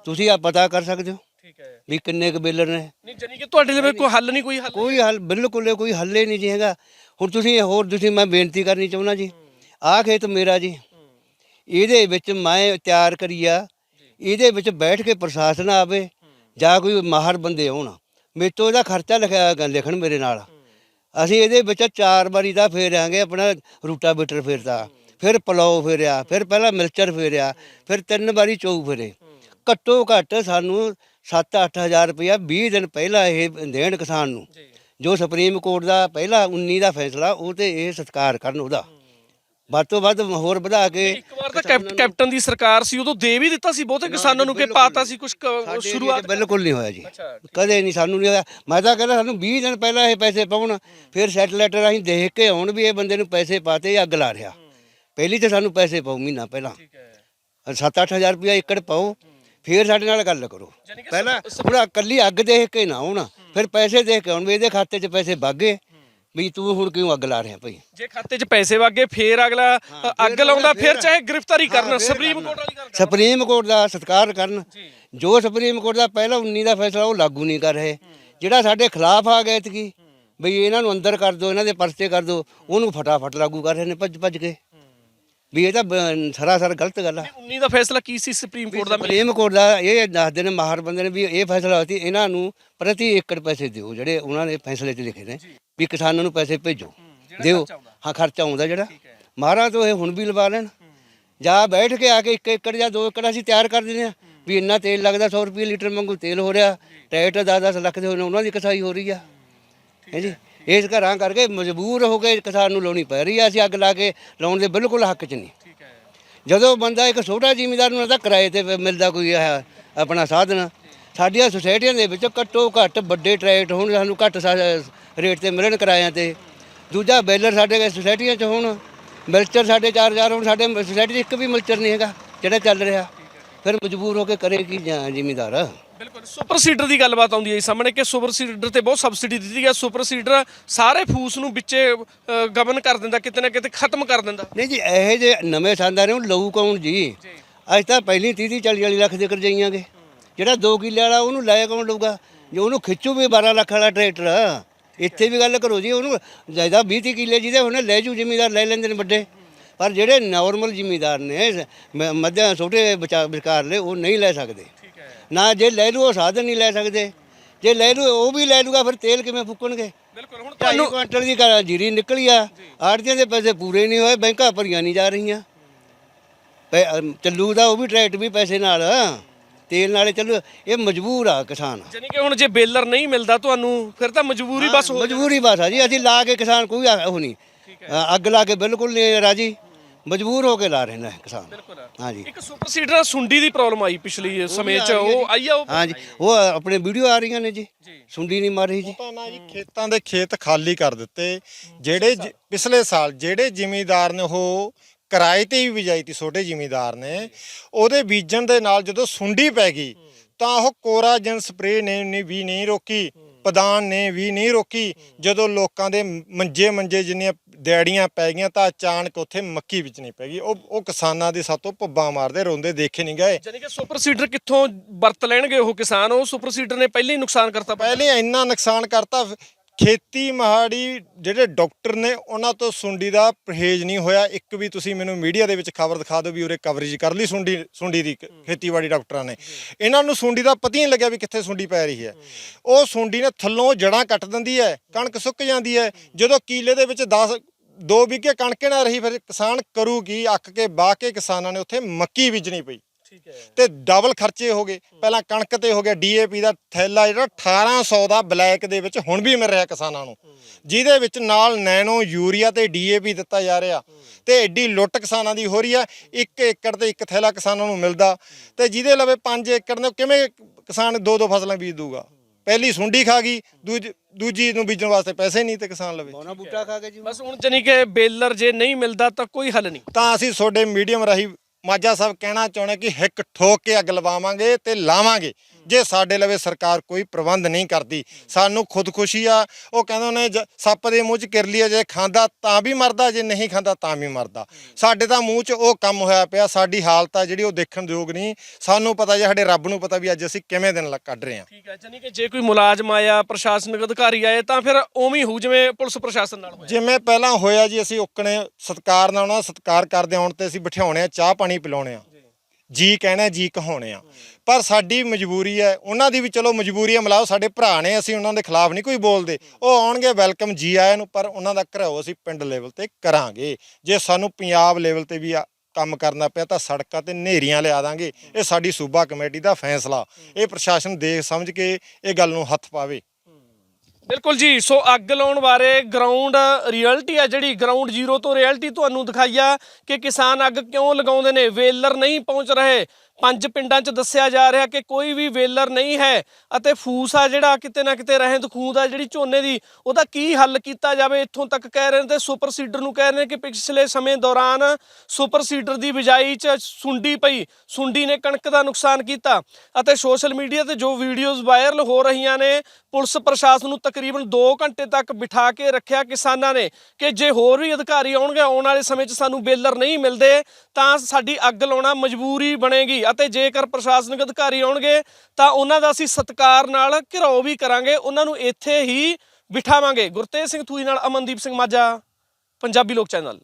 ਤੁਸੀਂ ਆ ਪਤਾ ਕਰ ਸਕਦੇ ਹੋ? ਠੀਕ ਹੈ। ਵੀ ਕਿੰਨੇ ਕੁ ਬੇਲਰ ਨੇ? ਨਹੀਂ ਜਾਨੀ ਕਿ ਤੁਹਾਡੇ ਲਈ ਕੋਈ ਹੱਲ ਨਹੀਂ ਕੋਈ ਹੱਲ ਕੋਈ ਹੱਲ ਬਿਲਕੁਲ ਕੋਈ ਹੱਲੇ ਨਹੀਂ ਜੀ ਹੈਗਾ। ਹੁਣ ਤੁਸੀਂ ਹੋਰ ਤੁਸੀਂ ਮੈਂ ਬੇਨਤੀ ਕਰਨੀ ਚਾਹੁੰਦਾ ਜੀ। ਆਹ ਖੇਤ ਮੇਰਾ ਜੀ। ਇਹਦੇ ਵਿੱਚ ਮੈਂ ਤਿਆਰ ਕਰੀ ਆ ਇਹਦੇ ਵਿੱਚ ਬੈਠ ਕੇ ਪ੍ਰਸ਼ਾਸਨ ਆਵੇ ਜਾਂ ਕੋਈ ਮਾਹਰ ਬੰਦੇ ਆਉਣ ਮੇਰੇ ਤੋਂ ਇਹਦਾ ਖਰਚਾ ਲਿਖਿਆ ਲਿਖਣ ਮੇਰੇ ਨਾਲ। ਅਸੀਂ ਇਹਦੇ ਵਿੱਚ ਚਾਰ ਵਾਰੀ ਦਾ ਫੇਰਾਂਗੇ ਆਪਣਾ ਰੂਟਾਵੇਟਰ ਫੇਰਦਾ। ਫਿਰ ਪਲਾਓ ਫੇਰਿਆ ਫਿਰ ਪਹਿਲਾਂ ਮਿਲਚਰ ਫੇਰਿਆ ਫਿਰ ਤਿੰਨ ਵਾਰੀ ਚੌ ਫੇਰੇ। ਘੱਟੋ ਘੱਟ ਸਾਨੂੰ 7-8000 ਰੁਪਇਆ 20 ਦਿਨ ਪਹਿਲਾਂ ਇਹ ਦੇਣ ਕਿਸਾਨ ਨੂੰ। ਜੋ। ਸੁਪਰੀਮ ਕੋਰਟ ਦਾ ਪਹਿਲਾ 19 ਦਾ ਫੈਸਲਾ ਉਹ ਤੇ ਇਹ ਸਤਿਕਾਰ ਕਰਨ ਉਹਦਾ। ਵੱਧ ਤੋਂ ਵੱਧ ਹੋਰ ਵਧਾ ਕੇ ਇੱਕ ਵਾਰ ਤਾਂ ਕੈਪ- ਕੈਪਟਨ ਦੀ ਸਰਕਾਰ ਸੀ ਉਦੋਂ ਦੇ ਵੀ ਦਿੱਤਾ ਸੀ ਬਹੁਤੇ ਕਿਸਾਨਾਂ ਨੂੰ ਕਿ ਪਾਤਾ ਸੀ ਕੁਝ ਸ਼ੁਰੂਆਤ ਬਿਲਕੁਲ ਨਹੀਂ ਹੋਇਆ ਜੀ। ਕਦੇ ਨਹੀਂ ਸਾਨੂੰ ਨਹੀਂ ਹੋਇਆ। ਮੈਂ ਤਾਂ ਕਹਿੰਦਾ ਸਾਨੂੰ 20 ਦਿਨ ਪਹਿਲਾਂ ਇਹ ਪੈਸੇ ਪਾਉਣ ਫਿਰ ਸੈਟਲਾਈਟਰ ਅਸੀਂ ਦੇਖ ਕੇ ਆਉਣ ਵੀ ਇਹ ਬੰਦੇ ਨੂੰ ਪੈਸੇ ਪਾਤੇ ਜਾਂ ਅੱਗ ਲਾ ਰਿਹਾ। ਪਹਿਲੀ ਤੇ ਸਾਨੂੰ ਪੈਸੇ ਪਾਓ ਮਹੀਨਾ ਪਹਿਲਾਂ। ਠੀਕ ਹੈ। 7-8000 ਰੁਪਇਆ ਏਕੜ ਪਾਓ। ਫਿਰ ਸਾਡੇ ਨਾਲ ਗੱਲ ਕਰੋ। ਪਹਿਲਾਂ ਪੂਰਾ ਕੱਲੀ ਅੱਗ ਦੇਖ ਕੇ ਨਾ ਆਉਣ ਫਿਰ ਪੈਸੇ ਦੇਖ ਕੇ ਆਉਣ ਵੀ ਇਹਦੇ ਖਾਤੇ 'ਚ ਪੈਸੇ ਵਾਗੇ ਵੀ ਤੂੰ ਹੁਣ ਕਿਉਂ ਅੱਗ ਲਾ ਰਿਹਾ ਭਾਈ? ਜੇ ਖਾਤੇ 'ਚ ਪੈਸੇ ਵਾਗੇ ਫੇਰ ਅਗਲਾ ਅੱਗ ਲਾਉਂਦਾ ਫਿਰ ਚਾਹੇ ਗ੍ਰਿਫਤਾਰੀ ਕਰਨ ਸੁਪਰੀਮ ਕੋਰਟ ਵਾਲੀ ਗੱਲ ਸੁਪਰੀਮ ਕੋਰਟ ਦਾ ਸਤਿਕਾਰ ਕਰਨ। ਜੋ। ਸੁਪਰੀਮ ਕੋਰਟ ਦਾ ਪਹਿਲਾ 19 ਦਾ ਫੈਸਲਾ ਉਹ ਲਾਗੂ ਨਹੀਂ ਕਰ ਰਹੇ। ਜਿਹੜਾ ਸਾਡੇ ਖਿਲਾਫ ਆ ਗਿਆ ਇਤਕੀ ਬਈ ਇਹਨਾਂ ਨੂੰ ਅੰਦਰ ਕਰ ਦਿਓ ਇਹਨਾਂ ਦੇ ਪਰਚੇ ਕਰ ਦਿਓ ਉਹਨੂੰ ਫਟਾਫਟ ਲਾਗੂ ਕਰ ਰਹੇ ਨੇ ਭੱਜ ਭੱਜ ਕੇ। ਵੀ ਇਹ ਤਾਂ ਬ- ਸਰਾਸਰ ਗਲਤ ਗੱਲ ਆ। 19 ਦਾ ਫੈਸਲਾ ਕੀ ਸੀ ਸੁਪਰੀਮ ਕੋਰਟ ਦਾ? ਸੁਪਰੀਮ ਕੋਰਟ ਦਾ ਇਹ ਦੱਸਦੇ ਨੇ ਮਾਹਰ ਬੰਦੇ ਨੇ ਵੀ ਇਹ ਫੈਸਲਾ ਹੋਇਆ ਸੀ ਇਹਨਾਂ ਨੂੰ ਪ੍ਰਤੀ ਏਕੜ ਪੈਸੇ ਦਿਓ ਜਿਹੜੇ ਉਹਨਾਂ ਨੇ ਫੈਸਲੇ 'ਚ ਲਿਖੇ ਨੇ ਵੀ ਕਿਸਾਨਾਂ ਨੂੰ ਪੈਸੇ ਭੇਜੋ। ਦਿਓ। ਹਾਂ ਖਰਚਾ ਆਉਂਦਾ ਜਿਹੜਾ। ਮਾਹਰਾਂ ਤੋਂ ਇਹ ਹੁਣ ਵੀ ਲਵਾ ਲੈਣ। ਜਾਂ ਬੈਠ ਕੇ ਆ ਕੇ ਇੱਕ ਏਕੜ ਜਾਂ ਦੋ ਏਕੜ ਅਸੀਂ ਤਿਆਰ ਕਰ ਦਿੰਦੇ ਆ ਵੀ ਇੰਨਾ ਤੇਲ ਲੱਗਦਾ 100 ਰੁਪਏ ਲੀਟਰ ਵਾਂਗੂ ਤੇਲ ਹੋ ਰਿਹਾ ਟਰੈਕਟਰ 10-10 ਲੱਖ ਦੇ ਹੋਣੇ ਉਹਨਾਂ ਦੀ ਕਸਾਈ ਹੋ ਰਹੀ ਆ। ਹੈ। ਜੀ। ਇਸ ਘਰਾਂ ਕਰਕੇ ਮਜਬੂਰ ਹੋ ਕੇ ਕਿਸਾਨ ਨੂੰ ਲਾਉਣੀ ਪੈ ਰਹੀ ਆ ਅਸੀਂ ਅੱਗ ਲਾ ਕੇ ਲਾਉਣ ਦੇ ਬਿਲਕੁਲ ਹੱਕ 'ਚ ਨਹੀਂ। ਜਦੋਂ ਬੰਦਾ ਇੱਕ ਛੋਟਾ ਜ਼ਿਮੀਂਦਾਰ ਨੂੰ ਤਾਂ ਕਿਰਾਏ ਤੇ ਮਿਲਦਾ ਕੋਈ ਆਪਣਾ ਸਾਧਨ। ਸਾਡੀਆਂ ਸੁਸਾਇਟੀਆਂ ਦੇ ਵਿੱਚ ਘੱਟੋ ਘੱਟ ਵੱਡੇ ਟਰੈਕਟ ਹੋਣ ਸਾਨੂੰ ਘੱਟ ਰੇਟ ਤੇ ਮਿਲਣ ਕਿਰਾਇਆਂ ਤੇ। ਦੂਜਾ ਬੈਲਰ ਸਾਡੇ ਸੁਸਾਇਟੀਆਂ 'ਚ ਹੋਣ ਮਿਲਚਰ ਸਾਡੇ 4000 ਹੋਣ ਸਾਡੇ ਸੁਸਾਇਟੀ 'ਚ ਇੱਕ ਵੀ ਮਿਲਚਰ ਨਹੀਂ ਹੈਗਾ ਜਿਹੜਾ ਚੱਲ ਰਿਹਾ। ਫਿਰ ਮਜਬੂਰ ਹੋ ਕੇ ਕਰੇ ਕੀ ਜ਼ਿਮੀਂਦਾਰ? ਬਿਲਕੁਲ ਸੁਪਰ ਸੀਡਰ ਦੀ ਗੱਲਬਾਤ ਆਉਂਦੀ ਹੈ ਜੀ ਸਾਹਮਣੇ ਕਿ ਸੁਪਰ ਸੀਡਰ ਤੇ ਬਹੁਤ ਸਬਸਿਡੀ ਦਿੱਤੀ ਹੈ। ਸੁਪਰ ਸੀਡਰ ਸਾਰੇ ਫੂਸ ਨੂੰ ਵਿੱਚੇ ਅ, ਗਬਨ ਕਰ ਦਿੰਦਾ ਕਿਤੇ ਨਾ ਕਿਤੇ ਖਤਮ ਕਰ ਦਿੰਦਾ। ਨਹੀਂ ਜੀ ਇਹੋ ਜਿਹੇ ਨਵੇਂ ਸੰਦਾਂ ਨੇ ਉਹ ਲਊ ਕੌਣ ਜੀ? ਅੱਜ ਤਾਂ ਪਹਿਲੀ 30 30 40 40 ਲੱਖ ਦੇ ਕਰਜਾਈਆਂਗੇ ਜਿਹੜਾ 2 ਕਿੱਲੇ ਵਾਲਾ ਉਹਨੂੰ ਲੈ ਕੌਣ ਲਊਗਾ? ਜੇ ਉਹਨੂੰ ਖਿੱਚੂ ਵੀ 12 ਲੱਖ ਵਾਲਾ ਟਰੈਕਟਰ ਇੱਥੇ ਵੀ ਗੱਲ ਕਰੋ ਜੀ ਉਹਨੂੰ ਜਾਇਦਾ 20 30 ਕਿੱਲੇ ਜਿਹਦੇ ਉਹਨੇ ਲੈ ਜੂ ਜ਼ਿਮੀਦਾਰ ਲੈ ਲੈਂਦੇ ਨੇ ਵੱਡੇ। ਪਰ ਜਿਹੜੇ ਨਾਰਮਲ ਜ਼ਿਮੀਦਾਰ ਨੇ ਮ- ਮੱਧਿਆ ਛੋਟੇ ਵਿਚਾ- ਵਿਚਕਾਰ ਲੈ ਉਹ ਨਹੀਂ ਲੈ ਸਕਦੇ। ਨਾ ਜੇ ਲੈ ਲੂ ਉਹ ਸਾਧਨ ਨਹੀਂ ਲੈ ਸਕਦੇ। ਜੇ ਲੈ ਲੂ ਉਹ ਵੀ ਲੈ ਲੂਗਾ ਫਿਰ ਤੇਲ ਕਿਵੇਂ ਫੂਕਣਗੇ? ਬਿਲਕੁਲ ਹੁਣ ਢਾਈ ਕੁਆਂਟਲ ਦੀ ਘਰ ਜੀਰੀ ਨਿਕਲੀ ਆ ਆੜਤੀਆਂ ਦੇ ਪੈਸੇ ਪੂਰੇ ਨਹੀਂ ਹੋਏ ਬੈਂਕਾਂ ਭਰੀਆਂ ਨਹੀਂ ਜਾ ਰਹੀਆਂ। ਚੱਲੂ ਦਾ ਉਹ ਵੀ ਟਰੈਕਟ ਵੀ ਪੈਸੇ ਨਾਲ। ਤੇਲ ਨਾਲੇ ਚੱਲੂ ਇਹ ਮਜਬੂਰ ਆ ਕਿਸਾਨ। ਜਾਨੀ ਕਿ ਹੁਣ ਜੇ ਬੇਲਰ ਨਹੀਂ ਮਿਲਦਾ ਤੁਹਾਨੂੰ ਫਿਰ ਤਾਂ ਮਜਬੂਰੀ ਬਸ ਹੋ ਮਜਬੂਰੀ ਬਸ ਆ ਜੀ ਅਸੀਂ ਲਾ ਕੇ ਕਿਸਾਨ ਕੋਈ ਉਹ ਨਹੀਂ। ਅੱਗ ਲਾ ਕੇ ਬਿਲਕੁਲ ਨਹੀਂ ਰਾਜੀ। ਮਜਬੂਰ ਹੋ ਕੇ ਲਾ ਰਹੇ ਨੇ ਕਿਸਾਨ। ਹਾਂਜੀ। ਇੱਕ ਸੁਪਰ ਸੀਡਰ ਸੁੰਡੀ ਦੀ ਪ੍ਰੋਬਲਮ ਆਈ ਪਿਛਲੀ ਸਮੇਂ 'ਚ ਉਹ ਆਈ ਆ ਉਹ? ਹਾਂਜੀ। ਉਹ ਆਪਣੇ ਵੀਡੀਓ ਆ ਰਹੀਆਂ ਨੇ ਜੀ। ਸੁੰਡੀ ਨਹੀਂ ਮਾਰ ਰਹੀ ਜੀ। ਤਾਂ ਨਾ ਜੀ ਖੇਤਾਂ ਦੇ ਖੇਤ ਖਾਲੀ ਕਰ ਦਿੱਤੇ। ਜਿਹੜੇ ਜ- ਪਿਛਲੇ ਸਾਲ ਜਿਹੜੇ ਜ਼ਿਮੀਂਦਾਰ ਨੇ ਉਹ ਕਿਰਾਏ ਤੇ ਵੀ ਬਿਜਾਈ ਤੀ ਛੋਟੇ ਜ਼ਿਮੀਂਦਾਰ ਨੇ। ਉਹਦੇ ਬੀਜਣ ਦੇ ਨਾਲ ਜਦੋਂ ਸੁੰਡੀ ਪੈ ਗਈ ਤਾਂ ਉਹ ਕੋਰਾਜਨ ਸਪਰੇ ਨੇ ਨੇ ਵੀ ਨਹੀਂ ਰੋਕੀ। ਪਦਾਨ ਨੇ ਵੀ ਨਹੀਂ ਰੋਕੀ। ਜਦੋਂ ਲੋਕਾਂ ਦੇ ਮੰਜੇ ਮੰਜੇ ਜਿੰਨੀਆਂ ਦਿਹਾੜੀਆਂ ਪੈ ਗਈਆਂ ਤਾਂ ਅਚਾਨਕ ਉੱਥੇ ਮੱਕੀ ਵਿੱਚ ਨਹੀਂ ਪੈ ਗਈ। ਉਹ ਉਹ ਕਿਸਾਨਾਂ ਦੇ ਸਾਤੋਂ ਪੱਬਾਂ ਮਾਰਦੇ ਰੋਂਦੇ ਦੇਖੇ ਨਹੀਂ ਗਏ। ਜਾਨੀ ਕਿ ਸੁਪਰ ਸੀਡਰ ਕਿੱਥੋਂ ਵਰਤ ਲੈਣਗੇ ਉਹ ਕਿਸਾਨ? ਉਹ ਸੁਪਰ ਸੀਡਰ ਨੇ ਪਹਿਲਾਂ ਹੀ ਨੁਕਸਾਨ ਕਰਤਾ ਪਹਿਲੇ ਇੰਨਾ ਨੁਕਸਾਨ ਕਰਤਾ। ਖੇਤੀ ਮਹਾੜੀ ਜਿਹੜੇ ਡਾਕਟਰ ਨੇ ਉਹਨਾਂ ਤੋਂ ਸੁੰਡੀ ਦਾ ਪਰਹੇਜ਼ ਨਹੀਂ ਹੋਇਆ। ਇੱਕ ਵੀ ਤੁਸੀਂ ਮੈਨੂੰ ਮੀਡੀਆ ਦੇ ਵਿੱਚ ਖਬਰ ਦਿਖਾ ਦਿਓ ਵੀ ਉਰੇ ਕਵਰੇਜ ਕਰ ਲਈ ਸੁੰਡੀ ਸੁੰਡੀ ਦੀ ਖੇਤੀਬਾੜੀ ਡਾਕਟਰਾਂ ਨੇ। ਇਹਨਾਂ ਨੂੰ ਸੁੰਡੀ ਦਾ ਪਤਾ ਹੀ ਨਹੀਂ ਲੱਗਿਆ ਵੀ ਕਿੱਥੇ ਸੁੰਡੀ ਪੈ ਰਹੀ ਹੈ। ਉਹ ਸੁੰਡੀ ਨੇ ਥੱਲੋਂ ਜੜਾਂ ਕੱਟ ਦਿੰਦੀ ਹੈ ਕਣਕ ਸੁੱਕ ਜਾਂਦੀ ਹੈ। ਜਦੋਂ ਕੀਲੇ ਦੇ ਵਿੱਚ 10 ਦੋ ਵਿਗੇ ਕਣਕ ਨਾ ਰਹੀ ਫਿਰ ਕਿਸਾਨ ਕਰੂ ਕੀ ਅੱਕ ਕੇ ਬਾਹ ਕੇ ਕਿਸਾਨਾਂ ਨੇ ਉੱਥੇ ਮੱਕੀ ਬੀਜਣੀ ਪਈ। ਤੇ ਡਬਲ ਖਰਚੇ ਹੋ ਗਏ। ਪਹਿਲਾਂ ਕਣਕ ਤੇ ਹੋ ਗਿਆ ਡੀਏਪੀ ਦਾ ਥੈਲਾ ਜਿਹੜਾ 1800 ਦਾ ਬਲੈਕ ਦੇ ਵਿੱਚ ਹੁਣ ਵੀ ਮਿਲ ਰਿਹਾ ਕਿਸਾਨਾਂ ਨੂੰ। ਜਿਹਦੇ ਵਿੱਚ ਨਾਲ ਨੈਨੋ ਯੂਰੀਆ ਤੇ ਡੀਏਪੀ ਦਿੱਤਾ ਜਾ ਰਿਹਾ। ਤੇ ਐਡੀ ਲੁੱਟ ਕਿਸਾਨਾਂ ਦੀ ਹੋ ਰਹੀ ਆ 1 ਏਕੜ ਤੇ ਇੱਕ ਥੈਲਾ ਕਿਸਾਨਾਂ ਨੂੰ ਮਿਲਦਾ। ਤੇ ਜਿਹਦੇ ਲਵੇ 5 ਏਕੜ ਨੇ ਕਿਵੇਂ ਕਿਸਾਨ ਦੋ ਦੋ ਫਸਲਾਂ ਬੀਜ ਦੂਗਾ? ਪਹਿਲੀ ਸੁੰਡੀ ਖਾ ਗਈ ਦੂਜੀ ਦੂਜੀ ਨੂੰ ਬੀਜਣ ਵਾਸਤੇ ਪੈਸੇ ਨਹੀਂ ਤੇ ਕਿਸਾਨ ਲਵੇ। ਬੋਨਾ ਬੂਟਾ ਖਾ ਕੇ ਜੀ ਬਸ ਹੁਣ ਜਾਨੀ ਕਿ ਬੇਲਰ ਜੇ ਨਹੀਂ ਮਿਲਦਾ ਤਾਂ ਕੋਈ ਹੱਲ ਨਹੀਂ। ਤਾਂ ਅਸੀਂ ਤੁਹਾਡੇ ਮੀਡੀਅਮ ਰਾਹੀਂ ਮਾਝਾ ਸਾਹਿਬ ਕਹਿਣਾ ਚਾਹੁੰਦੇ ਕਿ ਹਿੱਕ ਠੋਕ ਕੇ ਅੱਗ ਲਵਾਵਾਂਗੇ ਤੇ ਲਾਵਾਂਗੇ। ਜੇ ਸਾਡੇ ਲਵੇ ਸਰਕਾਰ ਕੋਈ ਪ੍ਰਬੰਧ ਨਹੀਂ ਕਰਦੀ ਸਾਨੂੰ ਖੁਦਕੁਸ਼ੀ ਆ ਉਹ ਕਹਿੰਦੇ ਨੇ ਸੱਪ ਦੇ ਮੂੰਹ 'ਚ ਕਿਰਲੀ ਆ ਜੇ ਖਾਂਦਾ ਤਾਂ ਵੀ ਮਰਦਾ ਜੇ ਨਹੀਂ ਖਾਂਦਾ ਤਾਂ ਵੀ ਮਰਦਾ। ਸਾਡੇ ਤਾਂ ਮੂੰਹ 'ਚ ਉਹ ਕੰਮ ਹੋਇਆ ਪਿਆ ਸਾਡੀ ਹਾਲਤ ਆ ਜਿਹੜੀ ਉਹ ਦੇਖਣ ਯੋਗ ਨਹੀਂ। ਸਾਨੂੰ ਪਤਾ ਜੇ ਸਾਡੇ ਰੱਬ ਨੂੰ ਪਤਾ ਵੀ ਅੱਜ ਅਸੀਂ ਕਿਵੇਂ ਦਿਨ ਕੱਢ ਰਹੇ ਹਾਂ। ਠੀਕ ਹੈ ਜਾਨੀ ਕਿ ਜੇ ਕੋਈ ਮੁਲਾਜ਼ਮ ਆਇਆ ਪ੍ਰਸ਼ਾਸਨਿਕ ਅਧਿਕਾਰੀ ਆਏ ਤਾਂ ਫਿਰ ਉਵੇਂ ਹੀ ਹੋਊ ਜਿਵੇਂ ਪੁਲਿਸ ਪ੍ਰਸ਼ਾਸਨ ਨਾਲ ਹੋਇਆ। ਜਿਵੇਂ ਪਹਿਲਾਂ ਹੋਇਆ ਜੀ ਅਸੀਂ ਉਕਣੇ ਸਤਕਾਰ ਨਾਲ ਉਹਨਾਂ ਦਾ ਸਤਕਾਰ ਕਰਦੇ ਆਉਣ ਤੇ ਅਸੀਂ ਬਿਠਾਉਣੇ ਆ ਚਾਹ ਪਾਣੀ ਪਿਲਾਉਣੇ ਆ। ਜੀ ਕਹਿਣਾ, ਜੀ ਕਹਾਉਣੇ ਆ। ਪਰ ਸਾਡੀ ਮਜਬੂਰੀ ਹੈ, ਉਹਨਾਂ ਦੀ ਵੀ ਚਲੋ ਮਜਬੂਰੀ ਹੈ, ਮਲਾਓ ਸਾਡੇ ਭਰਾ ਨੇ, ਅਸੀਂ ਉਹਨਾਂ ਦੇ ਖਿਲਾਫ ਨਹੀਂ ਕੋਈ ਬੋਲਦੇ। ਉਹ ਆਉਣਗੇ, ਵੈਲਕਮ ਜੀ ਆਇਆਂ ਨੂੰ ਪਰ ਉਹਨਾਂ ਦਾ ਘਰਾਓ ਅਸੀਂ ਪਿੰਡ ਲੈਵਲ ਤੇ ਕਰਾਂਗੇ। ਜੇ ਸਾਨੂੰ ਪੰਜਾਬ ਲੈਵਲ ਤੇ ਵੀ ਆ- ਕੰਮ ਕਰਨਾ ਪਿਆ, ਤਾਂ ਸੜਕਾਂ ਤੇ ਨੇਰੀਆਂ ਲਿਆ ਦਾਂਗੇ। ਇਹ ਸਾਡੀ ਸੂਬਾ ਕਮੇਟੀ ਦਾ ਫੈਸਲਾ। ਇਹ ਪ੍ਰਸ਼ਾਸਨ ਦੇਖ ਸਮਝ ਕੇ ਇਹ ਗੱਲ ਨੂੰ ਹੱਥ ਪਾਵੇ। ਬਿਲਕੁਲ ਜੀ, ਸੋ ਅੱਗ ਲਾਉਣ ਬਾਰੇ ਗਰਾਊਂਡ ਰਿਐਲਿਟੀ ਆ ਜਿਹੜੀ ਗਰਾਊਂਡ ਜ਼ੀਰੋ ਤੋਂ ਰਿਐਲਿਟੀ ਤੁਹਾਨੂੰ ਦਿਖਾਈਆ ਕਿ ਕਿਸਾਨ ਅੱਗ ਕਿਉਂ ਲਗਾਉਂਦੇ ਨੇ? ਵੇਲਰ ਨਹੀਂ ਪਹੁੰਚ ਰਹੇ। ਪੰਜ ਪਿੰਡਾਂ 'ਚ ਦੱਸਿਆ ਜਾ ਰਿਹਾ ਕਿ ਕੋਈ ਵੀ ਵੇਲਰ ਨਹੀਂ ਹੈ ਅਤੇ ਫੂਸ ਆ ਜਿਹੜਾ ਕਿਤੇ ਨਾ ਕਿਤੇ ਰਹਿੰਦ ਖੂੰਦ ਆ ਜਿਹੜੀ ਝੋਨੇ ਦੀ, ਉਹਦਾ ਕੀ ਹੱਲ ਕੀਤਾ ਜਾਵੇ? ਇੱਥੋਂ ਤੱਕ ਕਹਿ ਰਹੇ ਨੇ ਤੇ ਸੁਪਰ ਸੀਡਰ ਨੂੰ ਕਹਿ ਰਹੇ ਨੇ ਕਿ ਪਿਛਲੇ ਸਮੇਂ ਦੌਰਾਨ ਸੁਪਰ ਸੀਡਰ ਦੀ ਬਿਜਾਈ 'ਚ ਸੁੰਡੀ ਪਈ। ਸੁੰਡੀ ਨੇ ਕਣਕ ਦਾ ਨੁਕਸਾਨ ਕੀਤਾ ਅਤੇ ਸੋਸ਼ਲ ਮੀਡੀਆ ਤੇ ਜੋ ਵੀਡੀਓਜ਼ ਵਾਇਰਲ ਹੋ ਰਹੀਆਂ ਨੇ, ਪੁਲਿਸ ਪ੍ਰਸ਼ਾਸਨ ਨੂੰ ਤਕਰੀਬਨ 2 ਘੰਟੇ ਤੱਕ ਬਿਠਾ ਕੇ ਰੱਖਿਆ ਕਿਸਾਨਾਂ ਨੇ ਕਿ ਜੇ ਹੋਰ ਵੀ ਅਧਿਕਾਰੀ ਆਉਣਗੇ, ਆਉਣ ਵਾਲੇ ਸਮੇਂ 'ਚ ਸਾਨੂੰ ਬੇਲਰ ਨਹੀਂ ਮਿਲਦੇ, ਤਾਂ ਸਾਡੀ ਅੱਗ ਲਾਉਣਾ ਮਜਬੂਰੀ ਬਣੇਗੀ। ਅਤੇ ਜੇਕਰ ਪ੍ਰਸ਼ਾਸਨਿਕ ਅਧਿਕਾਰੀ ਆਉਣਗੇ, ਤਾਂ ਉਹਨਾਂ ਦਾ ਅਸੀਂ ਸਤਿਕਾਰ ਨਾਲ ਘਿਰਾਓ ਵੀ ਕਰਾਂਗੇ। ਉਹਨਾਂ ਨੂੰ ਇੱਥੇ ਹੀ ਬਿਠਾਵਾਂਗੇ। ਗੁਰਤੇਜ ਸਿੰਘ ਥੂਈ ਨਾਲ ਅਮਨਦੀਪ ਸਿੰਘ ਮਾਝਾ, ਪੰਜਾਬੀ ਲੋਕ ਚੈਨਲ।